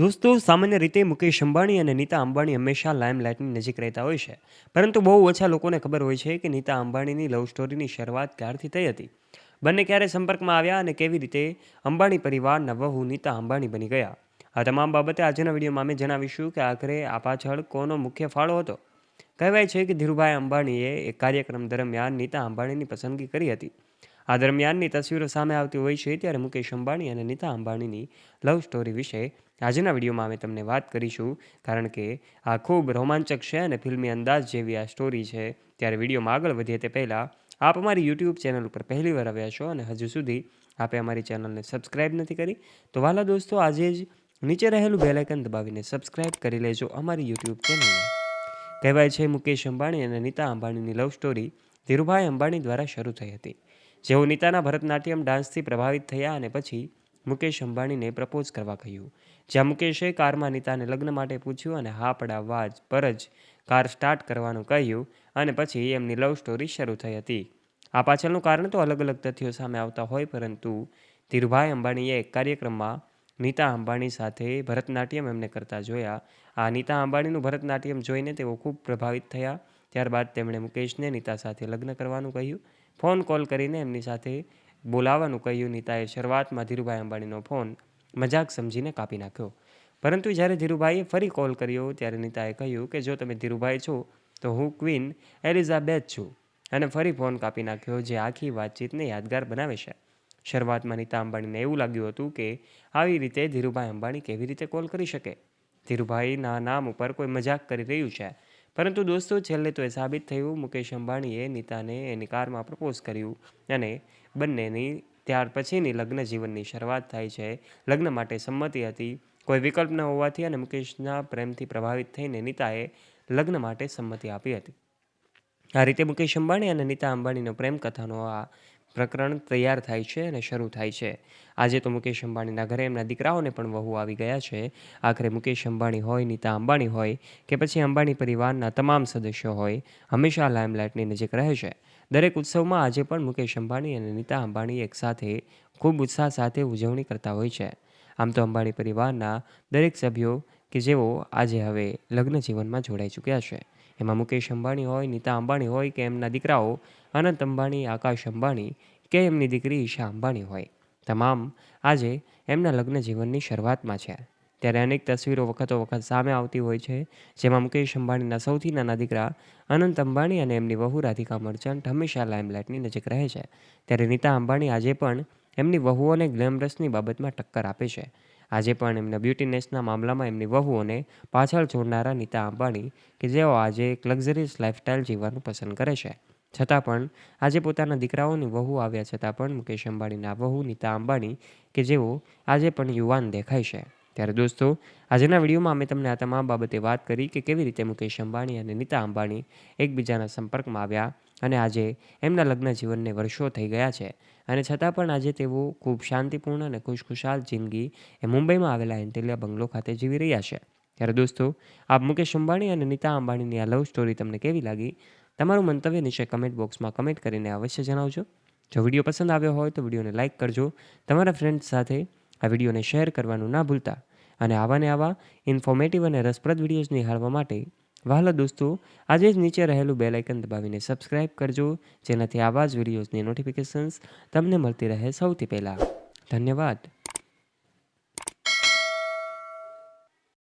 દોસ્તો, સામાન્ય રીતે મુકેશ અંબાણી અને નીતા અંબાણી હંમેશા લાઇમલાઇટની નજીક રહેતા હોય છે. પરંતુ બહુ ઓછા લોકોને ખબર હોય છે કે નીતા અંબાણીની લવ સ્ટોરીની શરૂઆત ક્યારથી થઈ હતી? બંને ક્યારે સંપર્કમાં આવ્યા અને કેવી રીતે અંબાણી પરિવારના વહુ નીતા અંબાણી બની ગયા? આ તમામ બાબતે આજના વિડીયોમાં અમે જણાવીશું કે આખરે આ પાછળ કોનો મુખ્ય ફાળો હતો? કહેવાય છે કે ધીરુભાઈ અંબાણીએ એક કાર્યક્રમ દરમિયાન નીતા અંબાણીની પસંદગી કરી હતી. આ દરમિયાનની તસવીરો સામે આવતી હોય છે ત્યારે મુકેશ અંબાણી અને નીતા અંબાણીની લવ સ્ટોરી વિશે આજના વિડીયોમાં અમે તમને વાત કરીશું, કારણ કે આ ખૂબ રોમાંચક છે અને ફિલ્મી અંદાજ જેવી આ સ્ટોરી છે. ત્યારે વિડીયોમાં આગળ વધીએ તે પહેલાં, આપ અમારી યુટ્યુબ ચેનલ ઉપર પહેલીવાર આવ્યા છો અને હજુ સુધી આપે અમારી ચેનલને સબસ્ક્રાઇબ નથી કરી, તો વાલા દોસ્તો, આજે જ નીચે રહેલું બેલાઇકન દબાવીને સબસ્ક્રાઇબ કરી લેજો અમારી યુટ્યુબ ચેનલને કહેવાય છે મુકેશ અંબાણી અને નીતા અંબાણીની લવ સ્ટોરી ધીરુભાઈ અંબાણી દ્વારા શરૂ થઈ હતી. જેઓ નીતાના ભરતનાટ્યમ ડાન્સથી પ્રભાવિત થયા અને પછી મુકેશ અંબાણીને પ્રપોઝ કરવા કહ્યું. જ્યાં મુકેશે કારમાં નીતાને લગ્ન માટે પૂછ્યું અને હા પડાવવા પર જ કાર સ્ટાર્ટ કરવાનું કહ્યું અને પછી એમની લવ સ્ટોરી શરૂ થઈ હતી. આ પાછળનું કારણ તો અલગ અલગ તથ્યો સામે આવતા હોય પરંતુ ધીરુભાઈ અંબાણીએ એક કાર્યક્રમમાં નીતા અંબાણી સાથે ભરતનાટ્યમ એમને કરતા જોયા. આ નીતા અંબાણીનું ભરતનાટ્યમ જોઈને તેઓ ખૂબ પ્રભાવિત થયા. ત્યારબાદ તેમણે મુકેશને નીતા સાથે લગ્ન કરવાનું કહ્યું. ફોન કોલ કરીને એમની સાથે બોલાવવાનું કહ્યું, નીતાએ શરૂઆતમાં ધીરુભાઈ અંબાણીનો ફોન મજાક સમજીને કાપી નાખ્યો. પરંતુ જ્યારે ધીરુભાઈએ ફરી કોલ કર્યો, ત્યારે નીતાએ કહ્યું કે, જો તમે ધીરુભાઈ છો, તો હું ક્વીન એલિઝાબેથ છું. અને ફરી ફોન કાપી નાખ્યો, જે આખી વાતચીતને યાદગાર બનાવે છે. શરૂઆતમાં નીતા અંબાણીને એવું લાગ્યું હતું કે, આવી રીતે ધીરુભાઈ અંબાણી કેવી રીતે કોલ કરી શકે? ધીરુભાઈના નામ ઉપર કોઈ મજાક કરી રહ્યું છે. પરંતુ દોસ્તો, છેલ્લે તો એ સાબિત થયું, મુકેશ અંબાણીએ નીતાને એની કારમાં પ્રપોઝ કર્યું અને બંનેની ત્યાર પછીની લગ્ન જીવનની શરૂઆત થાય છે. લગ્ન માટે સંમતિ હતી, કોઈ વિકલ્પ ન હોવાથી અને મુકેશના પ્રેમથી પ્રભાવિત થઈને નીતાએ લગ્ન માટે સંમતિ આપી હતી. આ રીતે મુકેશ અંબાણી અને નીતા અંબાણીનો પ્રેમ કથાનો આ પ્રકરણ તૈયાર થાય છે અને શરૂ થાય છે. આજે તો મુકેશ અંબાણીના ઘરે એમના દીકરાઓને પણ વહુ આવી ગયા છે. આખરે મુકેશ અંબાણી હોય, નીતા અંબાણી હોય કે પછી અંબાણી પરિવારના તમામ સદસ્યો હોય, હંમેશા લાઇમલાઇટની નજીક રહે છે. દરેક ઉત્સવમાં આજે પણ મુકેશ અંબાણી અને નીતા અંબાણી એકસાથે ખૂબ ઉત્સાહ સાથે ઉજવણી કરતા હોય છે. આમ તો અંબાણી પરિવારના દરેક સભ્યો કે જેઓ આજે હવે લગ્ન જીવનમાં જોડાઈ ચૂક્યા છે. એમાં મુકેશ અંબાણી હોય, નીતા અંબાણી હોય કે એમના દીકરાઓ, અનંત અંબાણી, આકાશ અંબાણી કે એમની દીકરી ઈશા અંબાણી હોય. તમામ આજે એમના લગ્ન જીવનની શરૂઆતમાં છે. ત્યારે અનેક તસવીરો વખતો વખત સામે આવતી હોય છે, જેમાં મુકેશ અંબાણીના સૌથી નાના દીકરા, અનંત અંબાણી અને એમની વહુ રાધિકા મર્ચન્ટ હંમેશા લાઇમલાઇટની નજીક રહે છે. ત્યારે નીતા અંબાણી આજે પણ એમની વહુઓને ગ્લેમરસની બાબતમાં ટક્કર આપે છે. આજે પણ એમના બ્યુટીનેસના મામલામાં એમની વહુઓને પાછળ છોડનારા નીતા અંબાણી કે જેઓ આજે એક લક્ઝરીસ લાઇફસ્ટાઇલ જીવવાનું પસંદ કરે છે. છતાં પણ આજે પોતાના દીકરાઓની વહુ આવ્યા છતાં પણ મુકેશ અંબાણીના વહુ નીતા અંબાણી કે જેઓ આજે પણ યુવાન દેખાય છે. ત્યારે દોસ્તો, આજના વિડીયોમાં અમે તમને આ તમામ બાબતે વાત કરી કે કેવી રીતે મુકેશ અંબાણી અને નીતા અંબાણી એકબીજાના સંપર્કમાં આવ્યા અને આજે એમના લગ્ન જીવનને વર્ષો થઈ ગયા છે. અને છતાં પણ આજે તેઓ ખૂબ શાંતિપૂર્ણ અને ખુશખુશાલ જિંદગી એ મુંબઈમાં આવેલા એન્ટેલિયા બંગલો ખાતે જીવી રહ્યા છે. ત્યારે દોસ્તો, આપ મુકેશ અંબાણી અને નીતા અંબાણીની આ લવ સ્ટોરી તમને કેવી લાગી? તમારું મંતવ્ય નીચે કમેન્ટ બોક્સમાં કમેન્ટ કરીને અવશ્ય જણાવજો. જો વીડિયો પસંદ આવ્યો હોય તો વિડીયોને લાઇક કરજો. તમારા ફ્રેન્ડ્સ સાથે આ વિડીયોને શેર કરવાનું ના ભૂલતા. અને આવા ને આવા ઇન્ફોર્મેટિવ અને રસપ્રદ વિડીયોઝ નિહાળવા માટે વહાલા દોસ્તો, આજે જ નીચે રહેલું બેલ આઇકન દબાવીને સબસ્ક્રાઇબ કરજો, જેનાથી આવા જ વિડીયોઝની નોટિફિકેશન્સ તમને મળતી રહે સૌથી પહેલાં. ધન્યવાદ.